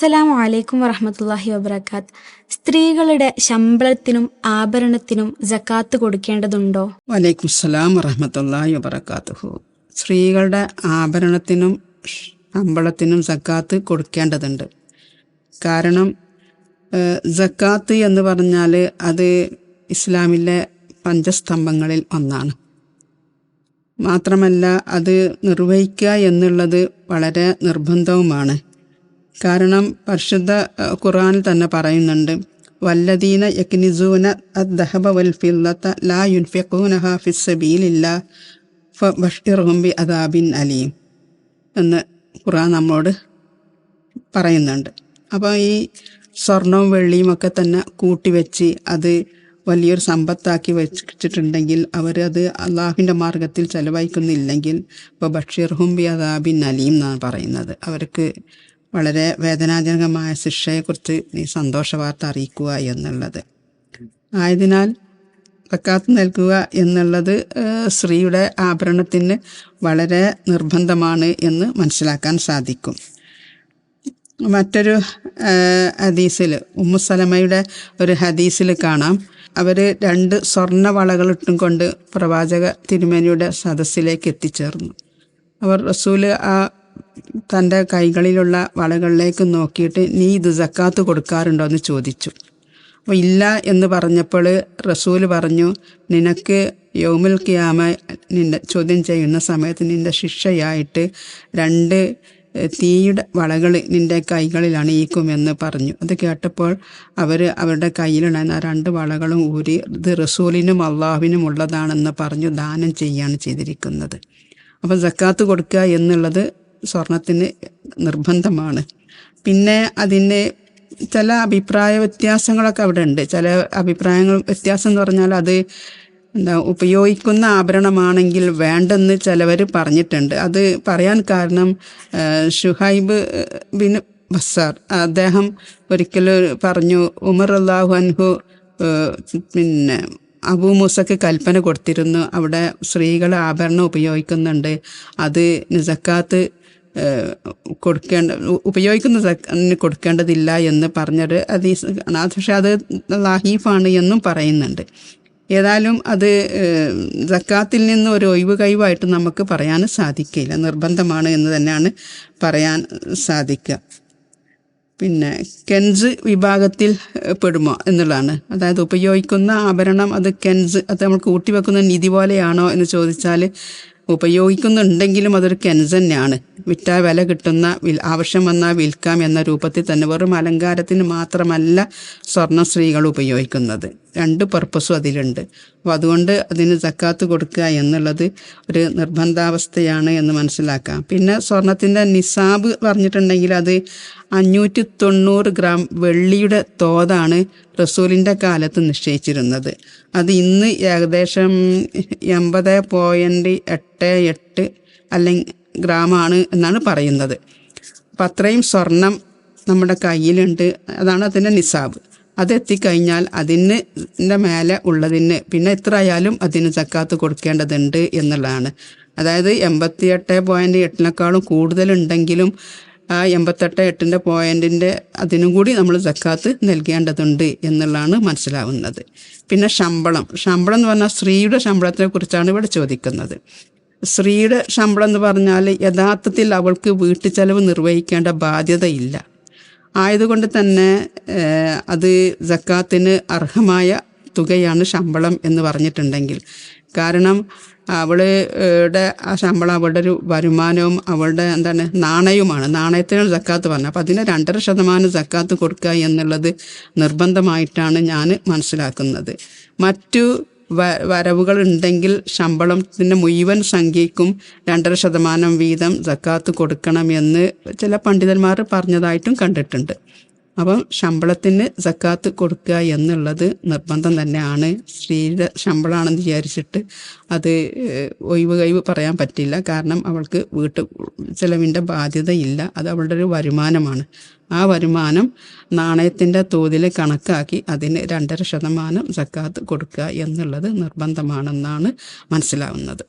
അസ്സലാമു അലൈക്കും വറഹമത്തല്ലാഹി വബർക്കാത്ത് സ്ത്രീകളുടെ ശമ്പളത്തിനും ആഭരണത്തിനും ജക്കാത്ത് കൊടുക്കേണ്ടതുണ്ടോ? വലൈക്കും സ്സലാം വറഹമത്തല്ലാഹി വബർക്കാത്തുഹു സ്ത്രീകളുടെ ആഭരണത്തിനും ശമ്പളത്തിനും ജക്കാത്ത് കൊടുക്കേണ്ടതുണ്ട്. കാരണം ജക്കാത്ത് എന്ന് പറഞ്ഞാൽ അത് ഇസ്ലാമിലെ പഞ്ചസ്തംഭങ്ങളിൽ ഒന്നാണ്. മാത്രമല്ല അത് നിർവഹിക്കുക എന്നുള്ളത് വളരെ നിർബന്ധവുമാണ്. കാരണം പരിശുദ്ധ ഖുറാൻ തന്നെ പറയുന്നുണ്ട് വല്ലദീന യക്നിസൂന അദ്ദഹബ വൽ ഫില്ലത്ത ലാ യുൻഫിഖൂനഹ ഫിസ്സബീലില്ല ബി അദാബിൻ അലീം. എന്ന് ഖുറാൻ നമ്മോട് പറയുന്നുണ്ട്. അപ്പോൾ ഈ സ്വർണവും വെള്ളിയും ഒക്കെ തന്നെ കൂട്ടിവെച്ച് അത് വലിയൊരു സമ്പത്താക്കി വെച്ചിട്ടുണ്ടെങ്കിൽ അവർ അത് അള്ളാഹുവിന്റെ മാർഗത്തിൽ ചെലവഴിക്കുന്നില്ലെങ്കിൽ ഇപ്പോൾ ബഷീർ ഹുംബി അദാബിൻ അലീം എന്നാണ് പറയുന്നത്. അവർക്ക് വളരെ വേദനാജനകമായ ശിക്ഷയെക്കുറിച്ച് നീ സന്തോഷ വാർത്ത അറിയിക്കുക എന്നുള്ളത്. ആയതിനാൽ സക്കാത്ത് നൽകുക എന്നുള്ളത് സ്ത്രീയുടെ ആഭരണത്തിന് വളരെ നിർബന്ധമാണ് എന്ന് മനസ്സിലാക്കാൻ സാധിക്കും. മറ്റൊരു ഹദീസിൽ ഉമ്മുസലമയുടെ ഒരു ഹദീസിൽ കാണാം. അവർ രണ്ട് സ്വർണ വളകളിട്ടും കൊണ്ട് പ്രവാചക തിരുമേനിയുടെ സദസ്സിലേക്ക് എത്തിച്ചേർന്നു. അവർ റസൂൽ ആ തന്റെ കൈകളിലുള്ള വളകളിലേക്ക് നോക്കിയിട്ട് നീ ഇത് സക്കാത്ത് കൊടുക്കാറുണ്ടോ? എന്ന് ചോദിച്ചു. അപ്പോൾ ഇല്ല എന്ന് പറഞ്ഞപ്പോൾ റസൂൽ പറഞ്ഞു നിനക്ക് യോമിൽ ക്യാമ നിന്റെ ചോദ്യം ചെയ്യുന്ന സമയത്ത് നിന്റെ ശിക്ഷയായിട്ട് രണ്ട് തീയുടെ വളകൾ നിന്റെ കൈകളിൽ അണിയിക്കുമെന്ന് പറഞ്ഞു. അത് കേട്ടപ്പോൾ അവർ അവരുടെ കയ്യിലുണ്ടായിരുന്ന ആ രണ്ട് വളകളും ഊരി ഇത് റസൂലിനും അള്ളാഹുവിനും ഉള്ളതാണെന്ന് പറഞ്ഞു ദാനം ചെയ്യുകയാണ് ചെയ്തിരിക്കുന്നത്. അപ്പോൾ ജക്കാത്ത് കൊടുക്കുക എന്നുള്ളത് സ്വർണത്തിന് നിർബന്ധമാണ്. പിന്നെ അതിന് ചില അഭിപ്രായ വ്യത്യാസങ്ങളൊക്കെ അവിടെ ഉണ്ട് ചില അഭിപ്രായങ്ങൾ വ്യത്യാസം എന്ന് പറഞ്ഞാൽ അത് എന്താ ഉപയോഗിക്കുന്ന ആഭരണമാണെങ്കിൽ വേണ്ടെന്ന് ചിലവർ പറഞ്ഞിട്ടുണ്ട്. അത് പറയാൻ കാരണം ഷുഹൈബ് ബിൻ ബസാർ. അദ്ദേഹം ഒരിക്കൽ പറഞ്ഞു ഉമർ അള്ളാഹു അൻഹു പിന്നെ അബൂ മൂസക്ക് കൽപ്പന കൊടുത്തിരുന്നു. അവിടെ സ്ത്രീകൾ ആഭരണം ഉപയോഗിക്കുന്നുണ്ട്. അത് സക്കാത്ത് ഏഹ്, കൊടുക്കേണ്ട ഉപയോഗിക്കുന്നതിന് ഉപയോഗിക്കുന്ന കൊടുക്കേണ്ടതില്ല എന്ന് പറഞ്ഞൊരു അതീസ് പക്ഷെ അത് ലാഹീഫാണ് എന്നും പറയുന്നുണ്ട്. ഏതായാലും അത് ജക്കാത്തിൽ നിന്ന് ഒരു ഒഴിവ് കഴിവായിട്ട് നമുക്ക് പറയാൻ സാധിക്കില്ല. നിർബന്ധമാണ് എന്ന് തന്നെയാണ് പറയാൻ സാധിക്കുക. പിന്നെ കെൻസ് വിഭാഗത്തിൽ പെടുമോ എന്നുള്ളതാണ്. അതായത് ഉപയോഗിക്കുന്ന ആഭരണം അത് കെൻസ് അത് നമ്മൾ കൂട്ടിവെക്കുന്ന നിധി പോലെയാണോ എന്ന് ചോദിച്ചാൽ ഉപയോഗിക്കുന്നുണ്ടെങ്കിലും അതൊരു കെൻസ് തന്നെയാണ്. വിറ്റാൽ വില കിട്ടുന്ന ആവശ്യം വന്നാൽ വിൽക്കാം എന്ന രൂപത്തിൽ തന്നെ വെറും അലങ്കാരത്തിന് മാത്രമല്ല സ്വർണ സ്ത്രീകൾ ഉപയോഗിക്കുന്നത്. രണ്ട് പർപ്പസും അതിലുണ്ട്. അപ്പോൾ അതുകൊണ്ട് അതിന് സക്കാത്ത് കൊടുക്കുക എന്നുള്ളത് ഒരു നിർബന്ധാവസ്ഥയാണ് എന്ന് മനസ്സിലാക്കാം. പിന്നെ സ്വർണത്തിന്റെ നിസാബ് പറഞ്ഞിട്ടുണ്ടെങ്കിൽ അത് അഞ്ഞൂറ്റി തൊണ്ണൂറ് ഗ്രാം വെള്ളിയുടെ തോതാണ് റസൂലിന്റെ കാലത്ത് നിശ്ചയിച്ചിരുന്നത്. അത് ഇന്ന് ഏകദേശം എൺപത് പോയിന്റ് എട്ട് എട്ട് അല്ലെങ്കിൽ ഗ്രാമാണ് എന്നാണ് പറയുന്നത്. അപ്പം അത്രയും സ്വർണം നമ്മുടെ കയ്യിലുണ്ട്. അതാണ് അതിന്റെ നിസാബ്. അത് എത്തിക്കഴിഞ്ഞാൽ അതിന് മേലെ ഉള്ളതിന് പിന്നെ എത്ര ആയാലും അതിന് സക്കാത്ത് കൊടുക്കേണ്ടതുണ്ട് എന്നുള്ളതാണ്. അതായത് എൺപത്തിയെട്ട് പോയിന്റ് എട്ടിനേക്കാളും കൂടുതലുണ്ടെങ്കിലും ആ എൺപത്തെട്ട് എട്ടിന്റെ പോയിന്റിന്റെ അതിനും കൂടി നമ്മൾ സക്കാത്ത് നൽകേണ്ടതുണ്ട് എന്നുള്ളതാണ് മനസ്സിലാവുന്നത്. പിന്നെ ശമ്പളം. ശമ്പളം എന്ന് പറഞ്ഞാൽ സ്ത്രീയുടെ ശമ്പളത്തിനെ കുറിച്ചാണ് ഇവിടെ ചോദിക്കുന്നത്. സ്ത്രീയുടെ ശമ്പളം എന്ന് പറഞ്ഞാൽ യഥാർത്ഥത്തിൽ അവൾക്ക് വീട്ടുചെലവ് നിർവഹിക്കേണ്ട ബാധ്യതയില്ല. ആയതുകൊണ്ട് തന്നെ അത് ജക്കാത്തിന് അർഹമായ തുകയാണ് ശമ്പളം എന്ന് പറഞ്ഞിട്ടുണ്ടെങ്കിൽ. കാരണം അവളുടെ ആ ശമ്പളം അവളുടെ ഒരു വരുമാനവും അവളുടെ എന്താണ് നാണയവുമാണ്. നാണയത്തിനാണ് ജക്കാത്ത് പറഞ്ഞത്. അപ്പം അതിന് രണ്ടര ശതമാനം ജക്കാത്ത് കൊടുക്കുക എന്നുള്ളത് നിർബന്ധമായിട്ടാണ് ഞാൻ മനസ്സിലാക്കുന്നത്. മറ്റു വരവുകൾ ഉണ്ടെങ്കിൽ ശമ്പളത്തിന്റെ മുഴുവൻ സംഖ്യയ്ക്കും രണ്ടര ശതമാനം വീതം ജക്കാത്ത് കൊടുക്കണമെന്ന് ചില പണ്ഡിതന്മാർ പറഞ്ഞതായിട്ടും കണ്ടിട്ടുണ്ട്. അപ്പം ശമ്പളത്തിന് സക്കാത്ത് കൊടുക്കുക എന്നുള്ളത് നിർബന്ധം തന്നെയാണ്. സ്ത്രീയുടെ ശമ്പളമാണെന്ന് വിചാരിച്ചിട്ട് അത് ഒഴിവ് കഴിവ് പറയാൻ പറ്റില്ല. കാരണം അവൾക്ക് വീട്ടു ചെലവിന്റെ ബാധ്യതയില്ല. അത് അവളുടെ ഒരു വരുമാനമാണ്. ആ വരുമാനം നാണയത്തിന്റെ തോതിൽ കണക്കാക്കി അതിന് രണ്ടര ശതമാനം സക്കാത്ത് കൊടുക്കുക എന്നുള്ളത് നിർബന്ധമാണെന്നാണ് മനസ്സിലാവുന്നത്.